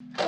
you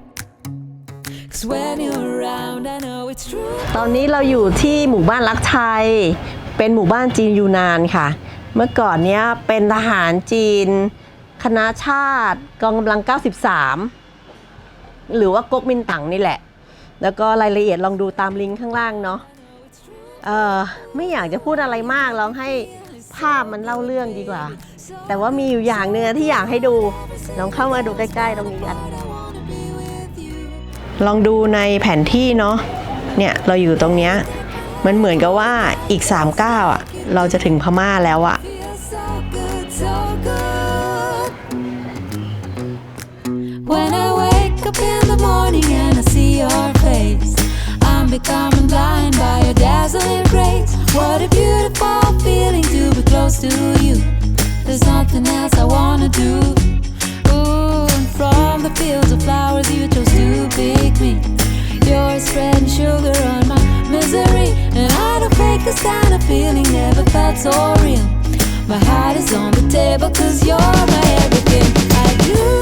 Cause when you're around, I know it's true. ตอนนี้เราอยู่ที่หมู่บ้านรักไทยเป็นหมู่บ้านจีนยูนานค่ะ เมื่อก่อนเนี้ยเป็นทหารจีน คณะชาติกองกำลัง 93 หรือว่าก๊กมินตั๋งนี่แหละ แล้วก็รายละเอียดลองดูตามลิงก์ข้างล่างเนาะเออไม่อยากจะพูดอะไรมากลองให้ภาพมันเล่าเรื่องดีกว่า แต่ว่ามีอยู่อย่างหนึ่งที่อยากให้ดูลองเข้ามาดูใกล้ๆตรงนี้กัน ลองดูในแผนที่เนาะเนี่ยเราอยู่ตรงเนี้ยมันเหมือนกับว่าอีก3ก้าวอะเราจะถึงพม่าแล้วอะ Feels so good, so felt so real. My heart is on the table, cause you're my everything. I do,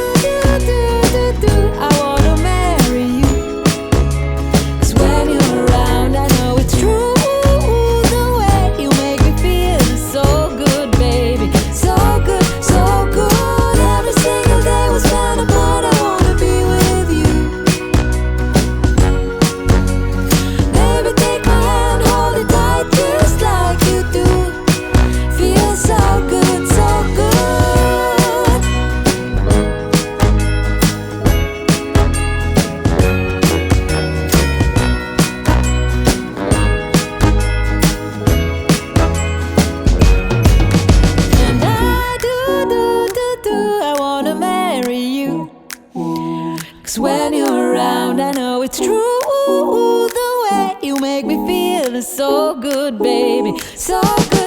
so good, baby. So good.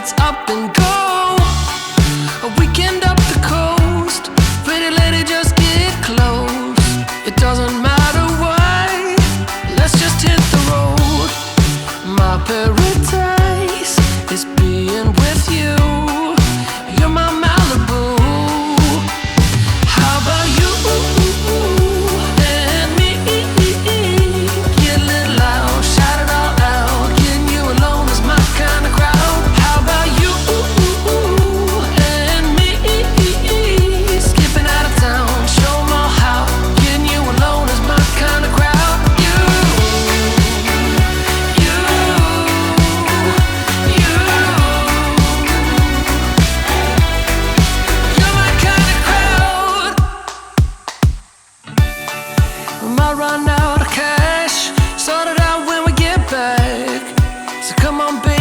it's up and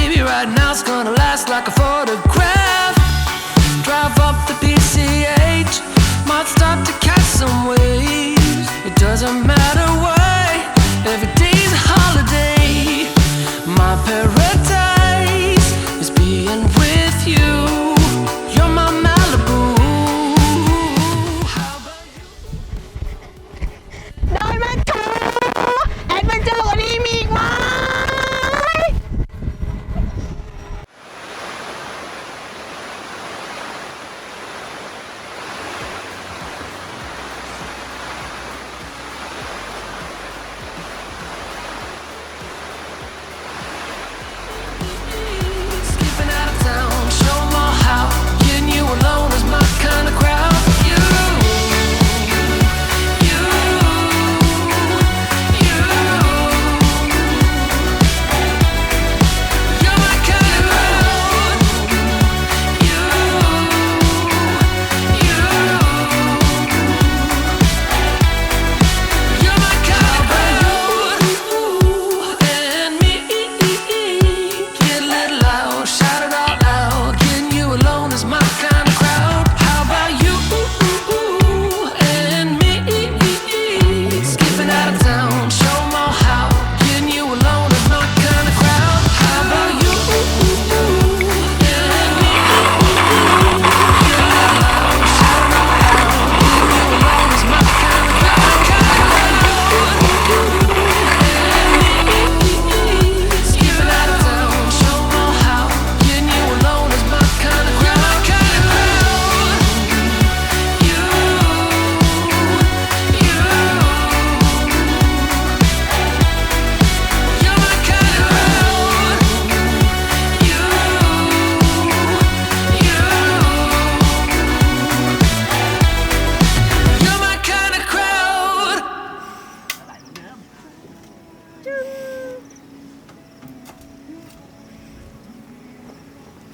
Maybe right now it's gonna last like a photograph. Drive up the PCH Might start to catch some waves. It doesn't matter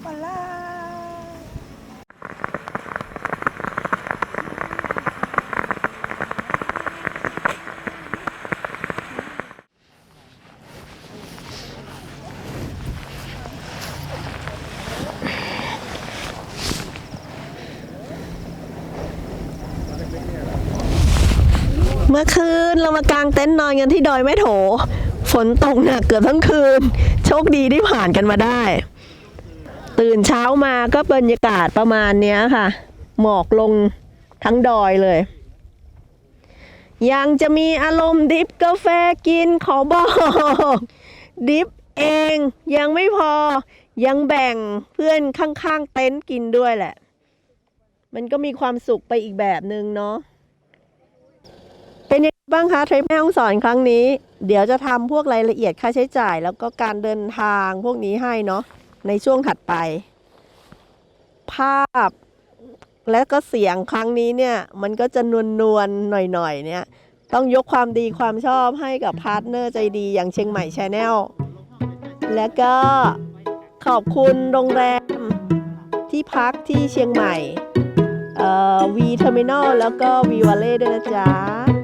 ปลาเมื่อคืนเรามากางเต็นท์นอนกันที่ดอยแม่โถ ฝนตกหนักเกือบทั้งคืน โชคดีที่ผ่านกันมาได้ ตื่นเช้ามาก็บรรยากาศประมาณเนี้ยค่ะ หมอกลงทั้งดอยเลย ยังจะมีอารมณ์ดิฟกาแฟกินขอบอก ดิฟเองยังไม่พอยังแบ่งเพื่อนข้างๆเต็นท์กินด้วยแหละ มันก็มีความสุขไปอีกแบบหนึ่งเนาะเป็นยังไงบ้างคะทริปแม่ฮ่องสอนครั้งนี้ เดี๋ยวจะทำพวกรายละเอียดค่าใช้จ่าย แล้วก็การเดินทางพวกนี้ให้เนาะ ในช่วงถัดไป ภาพและก็เสียงครั้งนี้เนี่ย มันก็จะนวลนวลๆหน่อยๆ เนี่ย ต้องยกความดีความชอบให้กับพาร์ทเนอร์ใจดีอย่างเชียงใหม่ชาแนลและก็ขอบคุณโรงแรมที่พักที่เชียงใหม่เอ่อวีเทอร์มินอลแล้วก็วีว a ลเล่ด้วยนะจ๊ะ